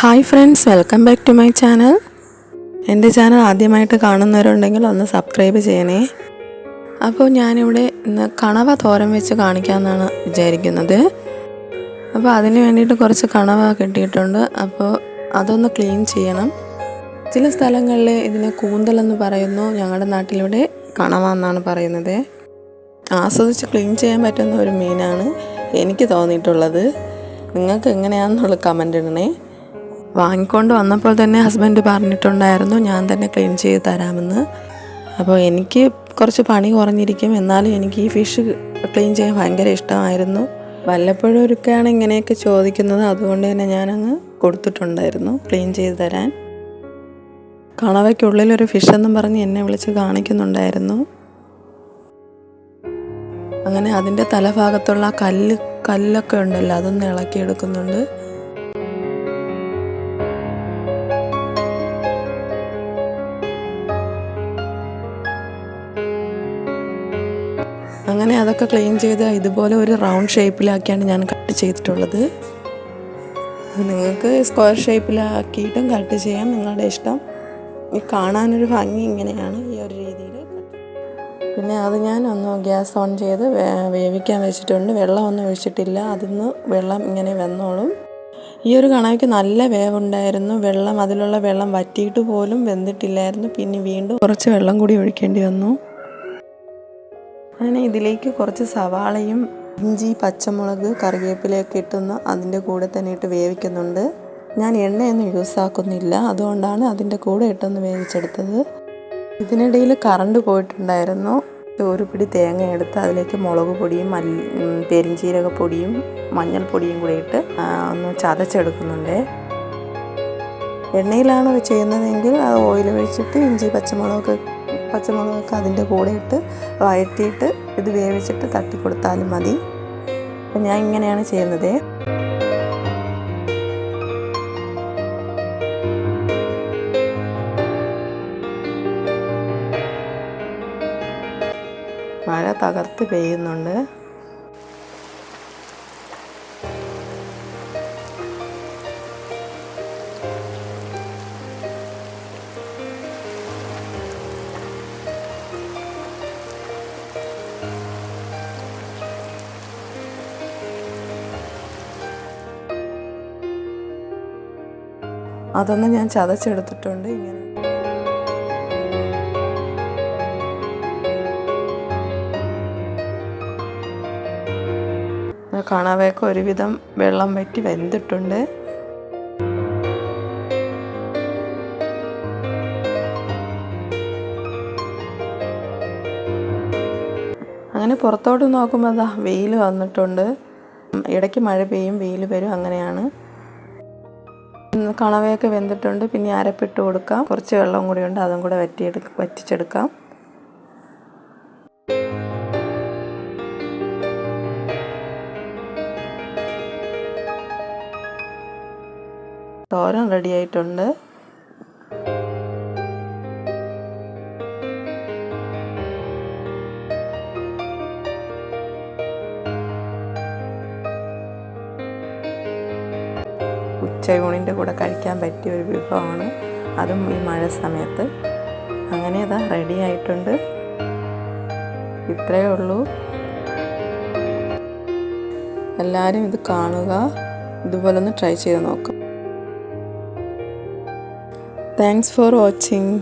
Hi friends welcome back to my channel എന്റെ channel ആദ്യമായിട്ട് കാണുന്നവരുണ്ടെങ്കിൽ ഒന്ന് സബ്സ്ക്രൈബ് ചെയ്യണേ. അപ്പോൾ ഞാനിവിടെ ഇന്ന് കണവ തോരൻ വെച്ച് കാണിക്കാമെന്നാണ് വിചാരിക്കുന്നത്. അപ്പോൾ അതിന് വേണ്ടിയിട്ട് കുറച്ച് കണവ കിട്ടിയിട്ടുണ്ട്. അപ്പോൾ അതൊന്ന് ക്ലീൻ ചെയ്യണം. ചില സ്ഥലങ്ങളിൽ ഇതിനെ കൂന്തലെന്ന് പറയുന്നു. ഞങ്ങളുടെ നാട്ടിലിവിടെ കണവ എന്നാണ് പറയുന്നത്. ആസ്വദിച്ച് ക്ലീൻ ചെയ്യാൻ പറ്റുന്ന ഒരു മീനാണ് എനിക്ക് തോന്നിയിട്ടുള്ളത്. നിങ്ങൾക്ക് എങ്ങനെയാണെന്നുള്ള കമന്റ് ഇടണേ. വാങ്ങിക്കൊണ്ട് വന്നപ്പോൾ തന്നെ ഹസ്ബൻഡ് പറഞ്ഞിട്ടുണ്ടായിരുന്നു ഞാൻ തന്നെ ക്ലീൻ ചെയ്ത് തരാമെന്ന്. അപ്പോൾ എനിക്ക് കുറച്ച് പണി കുറഞ്ഞിരിക്കും. എന്നാലും എനിക്ക് ഈ ഫിഷ് ക്ലീൻ ചെയ്യാൻ ഭയങ്കര ഇഷ്ടമായിരുന്നു. വല്ലപ്പോഴും ഒരുക്കാണ് ഇങ്ങനെയൊക്കെ ചോദിക്കുന്നത്. അതുകൊണ്ട് തന്നെ ഞാനങ്ങ് കൊടുത്തിട്ടുണ്ടായിരുന്നു ക്ലീൻ ചെയ്ത് തരാൻ. കണവയ്ക്കുള്ളിൽ ഒരു ഫിഷ് എന്നും പറഞ്ഞ് എന്നെ വിളിച്ച് കാണിക്കുന്നുണ്ടായിരുന്നു. അങ്ങനെ അതിന്റെ തലഭാഗത്തുള്ള കല്ല് കല്ലൊക്കെ ഉണ്ടല്ലോ അതൊന്ന് ഇളക്കിയെടുക്കുന്നുണ്ട്. അങ്ങനെ അതൊക്കെ ക്ലീൻ ചെയ്ത് ഇതുപോലെ ഒരു റൗണ്ട് ഷേപ്പിലാക്കിയാണ് ഞാൻ കട്ട് ചെയ്തിട്ടുള്ളത്. നിങ്ങൾക്ക് സ്ക്വയർ ഷേപ്പിലാക്കിയിട്ടും കട്ട് ചെയ്യാം. നിങ്ങളുടെ ഇഷ്ടം. ഈ കാണാനൊരു ഭംഗി ഇങ്ങനെയാണ് ഈ ഒരു രീതിയിൽ പിന്നെ അത് ഞാൻ ഒന്ന് ഗ്യാസ് ഓൺ ചെയ്ത് വേവിക്കാൻ വെച്ചിട്ടുണ്ട്. വെള്ളം ഒന്നും ഒഴിച്ചിട്ടില്ല. അതിന്ന് വെള്ളം ഇങ്ങനെ വന്നോളും. ഈ ഒരു കണവയ്ക്ക് നല്ല വേവുണ്ടായിരുന്നു. വെള്ളം അതിലുള്ള വെള്ളം വറ്റിയിട്ട് പോലും വെന്തിട്ടില്ലായിരുന്നു. പിന്നെ വീണ്ടും കുറച്ച് വെള്ളം കൂടി ഒഴിക്കേണ്ടി വന്നു. അങ്ങനെ ഇതിലേക്ക് കുറച്ച് സവാളയും ഇഞ്ചി പച്ചമുളക് കറിവേപ്പിലയൊക്കെ ഇട്ടൊന്ന് അതിന്റെ കൂടെ തന്നെ ഇട്ട് വേവിക്കുന്നുണ്ട്. ഞാൻ എണ്ണയൊന്നും യൂസ് ആക്കുന്നില്ല. അതുകൊണ്ടാണ് അതിന്റെ കൂടെ ഇട്ടൊന്ന് വേവിച്ചെടുത്തത്. ഇതിനിടയിൽ കറണ്ട് പോയിട്ടുണ്ടായിരുന്നു. ഒരു പിടി തേങ്ങ എടുത്ത് അതിലേക്ക് മുളക് പൊടിയും മല്ലി പെരിഞ്ചീരക പൊടിയും മഞ്ഞൾപ്പൊടിയും കൂടി ഇട്ട് ഒന്ന് ചതച്ചെടുക്കുന്നുണ്ട്. എണ്ണയിലാണ് ചെയ്യുന്നതെങ്കിൽ അത് ഓയിൽ ഒഴിച്ചിട്ട് ഇഞ്ചി പച്ചമുളകൊക്കെ പച്ചമുളകൊക്കെ അതിന്റെ കൂടെ ഇട്ട് വഴറ്റിയിട്ട് ഇത് വേവിച്ചിട്ട് തട്ടി കൊടുത്താലും മതി. അപ്പം ഞാൻ ഇങ്ങനെയാണ് ചെയ്യുന്നത്. മഴ തകർത്ത് പെയ്യുന്നുണ്ട്. അതൊന്ന് ഞാൻ ചതച്ചെടുത്തിട്ടുണ്ട് ഇങ്ങനെ. കണവയൊക്കെ ഒരുവിധം വെള്ളം വറ്റി വെന്തിട്ടുണ്ട്. അങ്ങനെ പുറത്തോട്ട് നോക്കുമ്പോൾ അതാ വെയിൽ വന്നിട്ടുണ്ട്. ഇടയ്ക്ക് മഴ പെയ്യും വെയിൽ വരും അങ്ങനെയാണ്. കണവയൊക്കെ വെന്തിട്ടുണ്ട്. പിന്നെ അരപ്പിട്ട് കൊടുക്കാം. കുറച്ച് വെള്ളം കൂടി ഉണ്ട്. അതും കൂടെ വറ്റിയെടുക്ക വറ്റിച്ചെടുക്കാം. തോരൻ റെഡി ആയിട്ടുണ്ട്. ഉച്ചയൂണിന്റെ കൂടെ കഴിക്കാൻ പറ്റിയ ഒരു വിഭവമാണ്. അതും ഈ മഴ സമയത്ത്. അങ്ങനെ ഇതാ റെഡി ആയിട്ടുണ്ട്. ഇത്രയേ ഉള്ളൂ. എല്ലാവരും ഇത് കാണുക. ഇതുപോലെ ഒന്ന് ട്രൈ ചെയ്ത് നോക്കുക താങ്ക്സ് ഫോർ വാച്ചിങ്